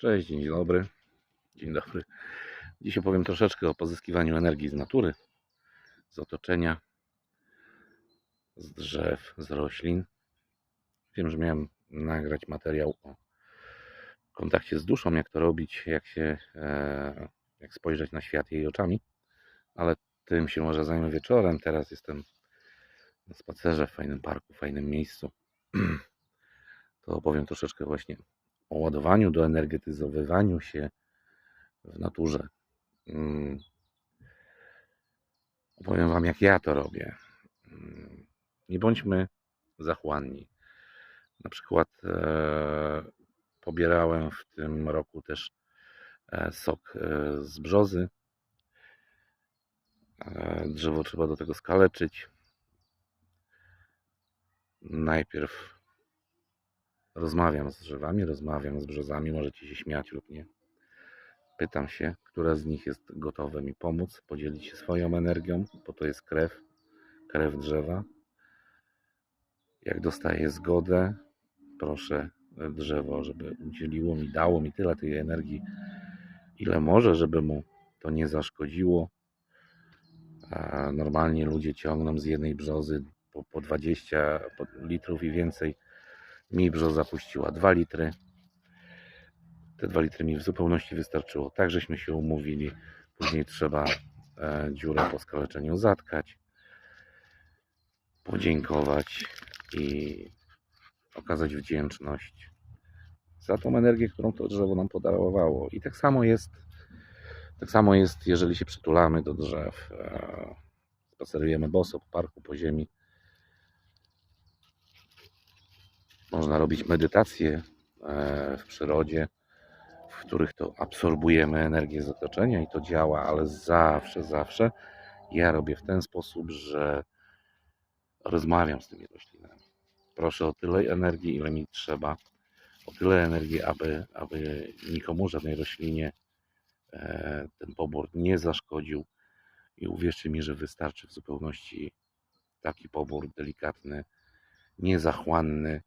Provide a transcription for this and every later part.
Cześć, dzień dobry. Dzień dobry. Dziś opowiem troszeczkę o pozyskiwaniu energii z natury, z otoczenia, z drzew, z roślin. Wiem, że miałem nagrać materiał o kontakcie z duszą, jak to robić, jak się, e, jak spojrzeć na świat jej oczami, ale tym się może zajmę wieczorem. Teraz jestem na spacerze w fajnym parku, w fajnym miejscu. To opowiem troszeczkę właśnie o ładowaniu, do energetyzowywaniu się w naturze. Mm. Opowiem Wam, jak ja to robię. Mm. Nie bądźmy zachłanni. Na przykład e, pobierałem w tym roku też e, sok e, z brzozy. E, drzewo trzeba do tego skaleczyć. Najpierw rozmawiam z drzewami, rozmawiam z brzozami, możecie się śmiać lub nie. Pytam się, która z nich jest gotowa mi pomóc, podzielić się swoją energią, bo to jest krew, krew drzewa. Jak dostaję zgodę, proszę drzewo, żeby udzieliło mi, dało mi tyle tej energii, ile może, żeby mu to nie zaszkodziło. Normalnie ludzie ciągną z jednej brzozy po, po 20 litrów i więcej. Mi brzoza puściła 2 litry. Te 2 litry mi w zupełności wystarczyło. Tak żeśmy się umówili. Później trzeba e, dziurę po skaleczeniu zatkać, podziękować i okazać wdzięczność za tą energię, którą to drzewo nam podarowało. I tak samo jest, tak samo jest, jeżeli się przytulamy do drzew, e, spacerujemy boso po parku, po ziemi. Można robić medytacje e, w przyrodzie, w których to absorbujemy energię z otoczenia i to działa, ale zawsze, zawsze ja robię w ten sposób, że rozmawiam z tymi roślinami. Proszę o tyle energii, ile mi trzeba, o tyle energii, aby, aby nikomu, żadnej roślinie e, ten pobór nie zaszkodził. I uwierzcie mi, że wystarczy w zupełności taki pobór delikatny, niezachłanny,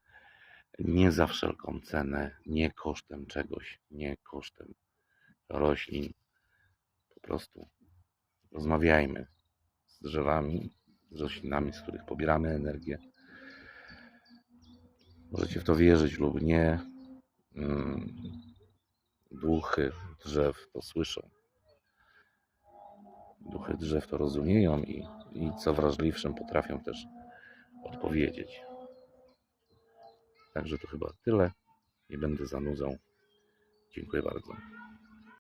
nie za wszelką cenę, nie kosztem czegoś, nie kosztem roślin. Po prostu rozmawiajmy z drzewami, z roślinami, z których pobieramy energię. Możecie w to wierzyć lub nie. Mm, Duchy drzew to słyszą. Duchy drzew to rozumieją i, i co wrażliwszym potrafią też odpowiedzieć. Także to chyba tyle. Nie będę zanudzał. Dziękuję bardzo.